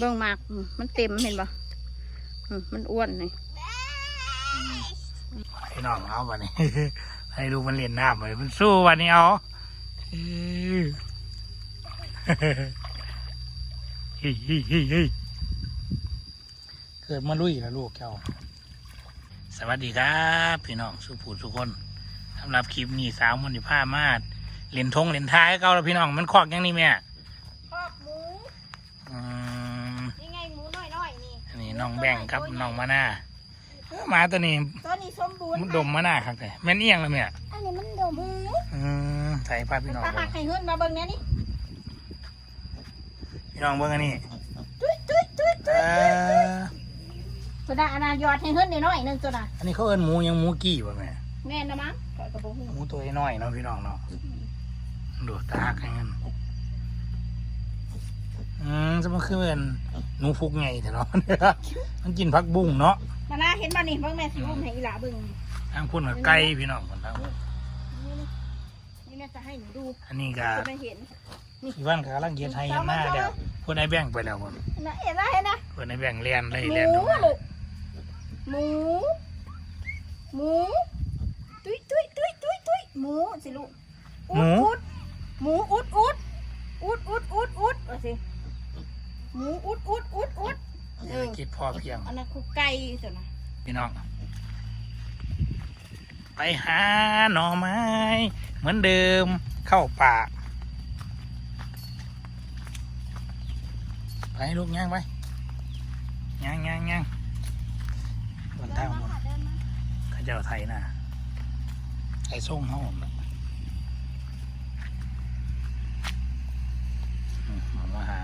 เบิ่งมากมันเต็มเห็นปะมันอ้วนเลยพี่น้องเอาวันนี้ให้ลูกมันเล่นน้ำเลยมันสู้วันนี้เอาเอเฮ้ยเฮ้ยเฮ้ยเกิดมาลุยแล้วลูกเจ้าสวัสดีครับพี่น้องสุภูทุกคนสำหรับคลิปนี้สาวมนติภามาดเล่นทงเล่นท้ายเก่าแล้วพี่น้องมันคอกยังนี่แม่ คอกหมู อืม นี่ไงหมูน้อยๆ นี่อันนี้น้องแบ่งกับน้องมาหน้าเอ้อหมาตัวนี้ตัวนี้สมบูรณ์มันดมมาหน้าครับแต่แม่นเอียงแล้วแม่อันนี้มันดมหมูอืมใส่ภาพพี่น้องตาเบิ่หังกให้เฮือนมาเบิ่งแน่นี่พี่น้องเบิ่งอันนี้ตุ้ยตุ้ยตุ้ยเอตุ้ยอตัวน่ะอันน่ะยอดให้เฮือนน้อยๆหนึงตัวน่ะอันนี้เขาเอิ้นหมูยังหมูกี้ป่ะแม่แม่นนะมั้งข้อยก็บ่ฮู้หมูตัวน้อยๆเนาะพี่น้องเนาะดูตาหักให้กัน อืมจะมันคือเป็นหนูฟุกไงแต่เนาะ มันกินผักบุ้งเนาะมานะเห็นบ่นี่เบิ่งแม่สิอุ้มให้อีหลาเบิ่งทางพุ่นกับไก่พี่น้องคนทั้งนี่แม่จะให้หนูดูอันนี้ก็จะไม่เห็นพี่วันก็กำลังเย็นไทยเย็นหน้าเดี๋ยวเพื่อนไอ้แบ่งไปแล้วคนนะเห็นนะเห็นนะเพื่อนไอ้แบ่งเรียนเลยหเรียนมูดูลูกหมูหมูตุ้ยตุ้ยตุ้ยตุ้ยตุ้ยหมูสิลูกอุดอุดหมูอุดอุดอุดอุดอุดอุดเอาสิ หมูอุดอุดอุดอุดเศรษฐกิจพอเพียง อันนั้นคือไก่สินะพี่น้อง ไปหาหน่อไม้ เหมือนเดิมเข้าป่า ไปลูกย่างไปย่างย่างย่างบนทางบนเข้าเจ้าไทยนะไอ้ส่งห้องมาหา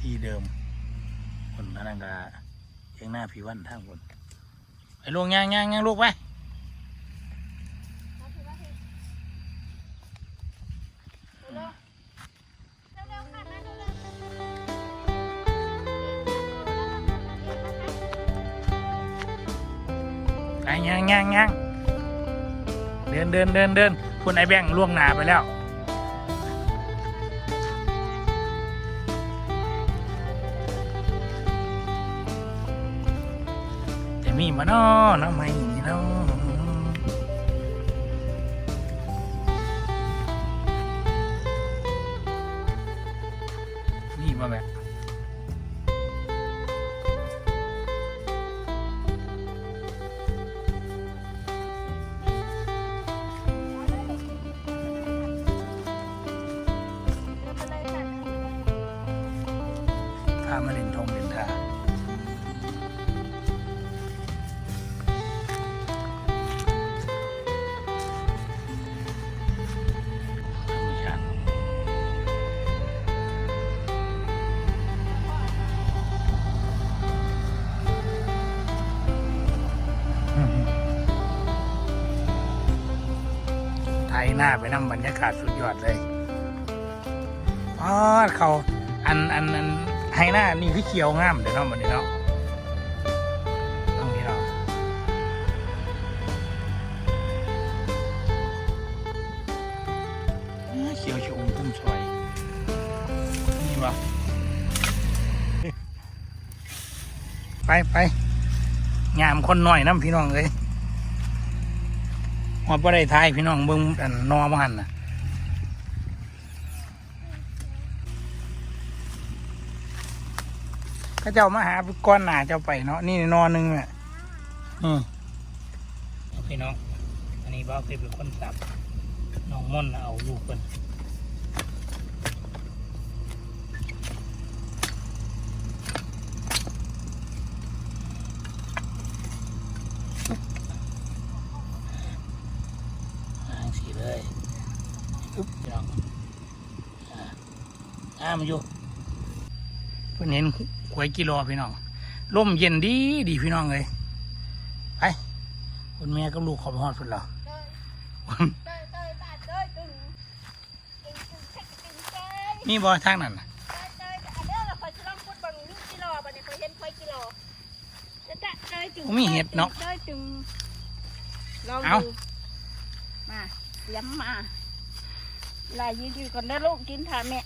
ที่เดิมคนนั้นก็เอียงหน้าพีวันทางบนไปลูกย่างย่างย่างลูกไปไปย่างย่างย่างเดินเดินเดินเดินคุณไอ้แบงล่วงหนาไปแล้ว จะมีมาน้อน้องไม่เน้อนี่มาแบบพามาเล่น หน้าไปนั่งบรรยากาศสุดยอดเลยพอ๋อเขาอันอันอันไทยหน้านี่คือเขียวงามเดี๋ยวเนาะมันนี้เนาะตรงนี้เนาเอ้อเขียวชอุ่มพุ่มซอยนี่วะไปไปงามคนหน่อยน้ำพี่น้องเลย ว่าบ่ได้ทายพี่น้องเบิ่งอันนอมาหันน่ะเขาเจ้ามาหาก้อนหนาเจ้าไปเนาะนี่นอหนึงอะอืมพี่น้อง อันนี้บ่าวเคยเป็นคนตับน้องม่อนน่ะเอาลูกเพิ่น อ่างสีเลยอึ๊บพี่น้องอ่าอ่ามอยู่เพิ่นเห็นหวยกิโลพี่น้องลมเย็นดีดีพี่น้องเลยไปคุณแม่กับลูกขอไปฮอดพุ่นเหรอเตยเตยตามีบอทางนั้นน่ะเตยเตยอันเด้อเราคอยจะลชักหนคอยกิโลจะตะเตยตึงบ่มีเห็ดเนาะเตยตึงลองเอาดูมาย้ำมาลายยืดๆก่อนนะลูกกินทานแม่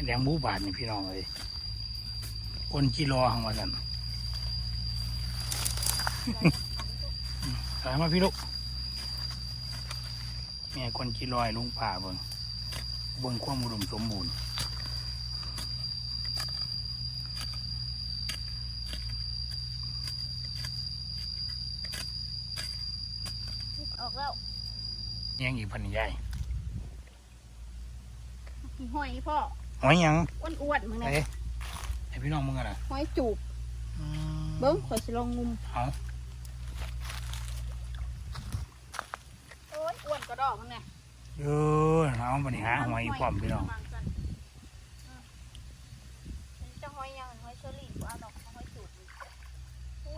เห็นแดงบูบาทนี่พี่น้องเลยคนจีรอของว่าสันสายมาพี่ลูกแม่คนจีรอยลุงป่าเบิ่งเบิ่งความอุดมสมบูรณ์ออกแล้วยังอีกพันใหญ่หอยพ่อ หอยหยังอ้วนๆมึงไอ้เนี่ยไอ้พี่น้องมึงกันนะหอยจูบอืมเบิ้งข่อยสิลองงุมเอาโอ้ยอ้วนกระดอกมึงเนี่ยเออเอาบันนี้หาหอยพร้อมพี่น้องจะหอยยังหอยเชอรี่กูเอาดอกหอยจูบโอ้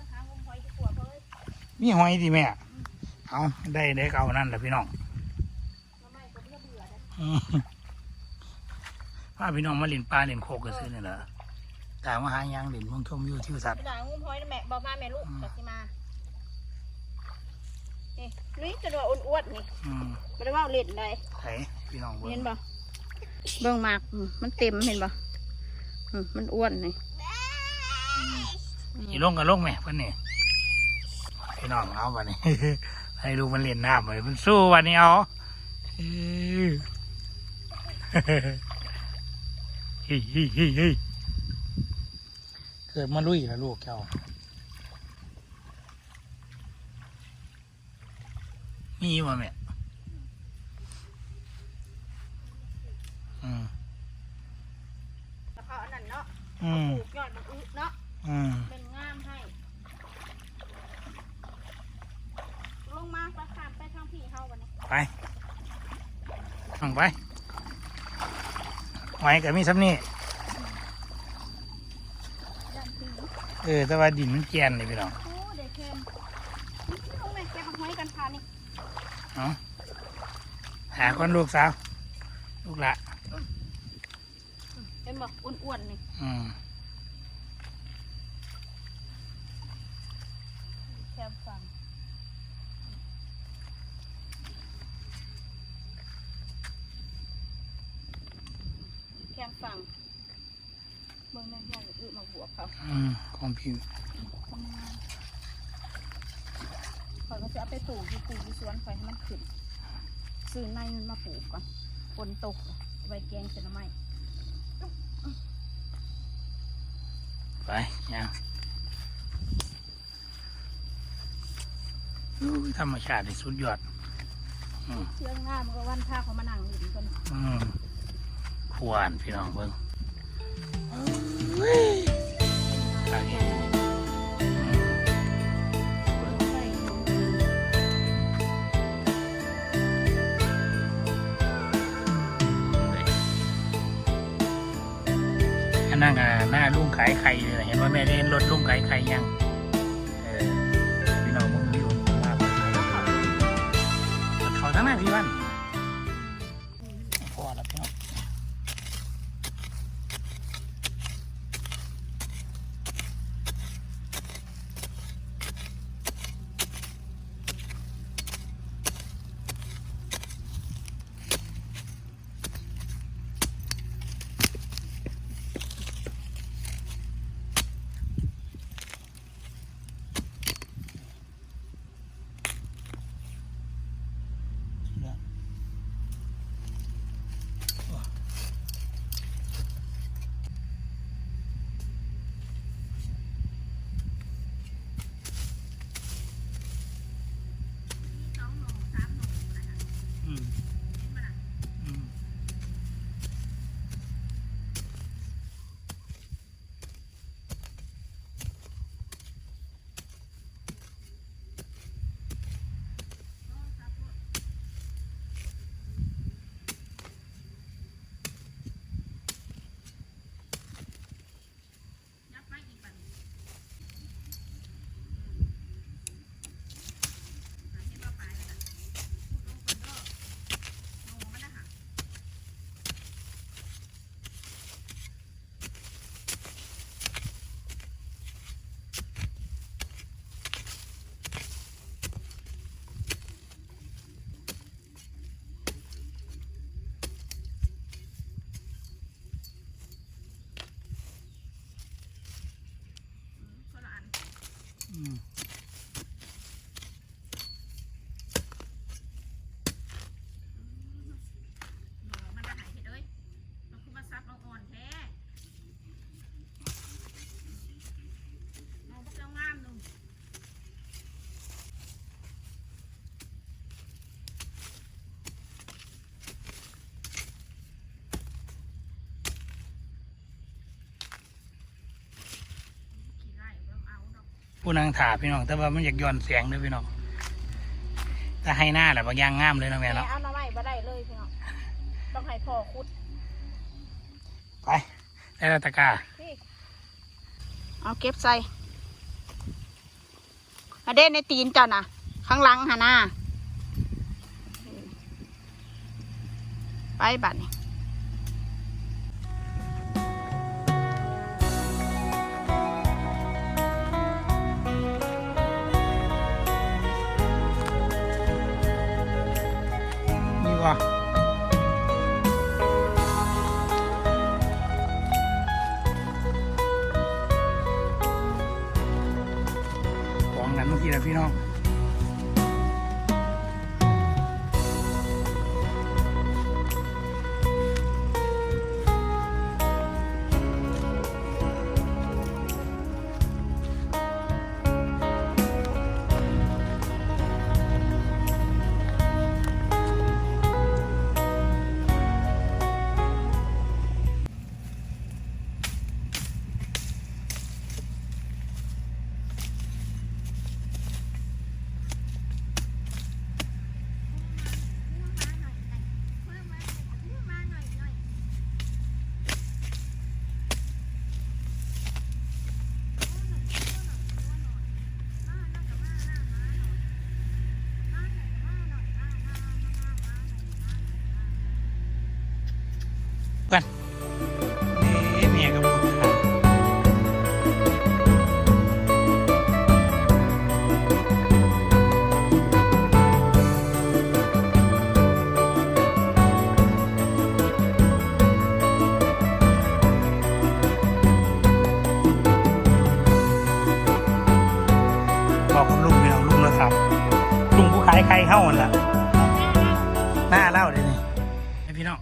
ยหางุมหอยดีกว่าเพิ่นมีหอยดีแม่เอาได้ได้ก็เอานั่นแหละพี่น้อง ทำไมก็เบื่อเบื่อเลยอืม พาพี่น้องมาเล่นปลาเล่นโคกกันซื้อนี่แหละตามมาหาหยังเล่นเมืองชมวิวทิวทัศน์พี่ด่างงุมหอยนะแม่บอกมาแม่ลูกกสิมานี่นี่จะโดนอ้วนๆนี่อืมไม่ได้ว่าเล่นได้ไถพี่น้องเบิ่เห็งนบ่เบิ่งมากอืมมันเต็มเห็นบ่อืมมันอ้วนนี่อีลงกับลงไหมเพิ่นนี่พี่น้องเอาวันนี้ ให้ลูกมันเล่นน้ำเลยมันสู้วันนี้เอาเออเฮ้ยเฮ้ยเฮ้ยเฮ้ยเกิดมาลุยแล้วลูกแก้วมีบ่แม่อืมแล้วเขาอันนั้นเนาะอืมปลูกยอดมันอึเนาะอืมเป็นงามให้ ลงมาประคามไปทางพี่เฮาวันนี้ไปฟังไป ไว้กับมีซ้ำนี่ดันปีเออแต่ว่าดินมันแกนเลยพี่น้องโอ้เด็กเค็มนี่ลงแม่แกมาห้อยกันพานี่เอาหาคนลูกสาว ลูกละเป็นบอกอ้วนๆนี่อืมแคมฟังแคมฟังเบิ่งแม่ย่างอึมาบวกเขาอืมของพี่ทำงานข่อยก็จะเอาไปปลูกที่ปลูกที่สวนข่อยให้มันขึ้นซื้อในมันมาปลูกก่อนฝนตกเอาไว้แกงเสร็จแล้วไหมไปยังอู้ยธรรมชาตินี่สุดยอดอืมเชื่องง่ายมันก็วันพาเขามานั่งหลินกันอืมขวานพี่น้องเบิ้งายไข่เลยเห็นว่าแม่เล่นรถลุงขายไข่ยังเออพี่น้องมึงวิวมาเขาทั้งหน้าพี่วันพอแล้วพี่น้อง ผู้นางถาพี่น้อง แต่ว่ามันอยากย้อนแสงเด้วยพี่น้องถ้าให้หน้าแหละบางอย่างงามเลยเนาะแม่แม่เนาะเอาหน่อไม้บ่ได้เลยพี่น้องต้องให้พ่อคุดไปได้และตะกร้าพี่เอาเก็บใส่อะเด่นในตีนเจ้าน่ะข้างหลังหาหน้าไปบัดนี้นี่ เข้าหมดละหน้าเล่าเลยนี่ให้พี่น้อง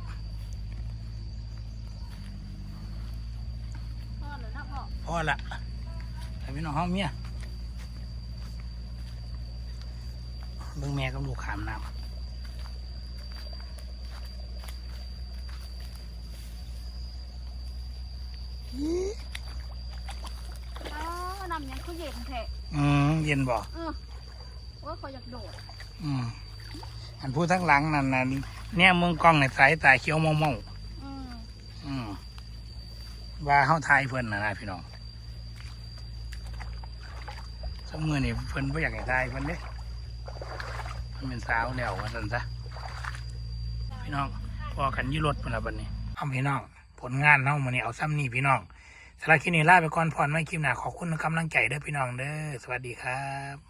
พ่อหรือนะพ่อพอละให้พี่น้องห้องเมียเบิ่งแม่กับลูกขามน้อ๋อนำยังเขาเย็นแท้ำอืมเย็นบ่เออว่าเขาอยากโดด อืมอันพูดทั้งหลังนั่นน่ะเนี่ยมึงกล้องในสายตาเขียวมองมองอืมๆอืมว่าเฮาทายเพิ่นนะนะพี่น้องสมือนี่เพิ่นบ่อยากให้ทายเพิ่นเด้เพิ่นเป็นสาวแล้วว่าซั่นซะพี่น้องพอกันอยี่รถพุ่นละบัดนี้เอาพี่น้อง ผลงานเฮามื้อนี้เอาซ้ำนี่พี่น้องสำหรับคลิปนี้ลาไปก่อนพรไม่คลิปหน้าขอบคุณทุกกำลังใจเด้อพี่น้องเด้อสวัสดีครับ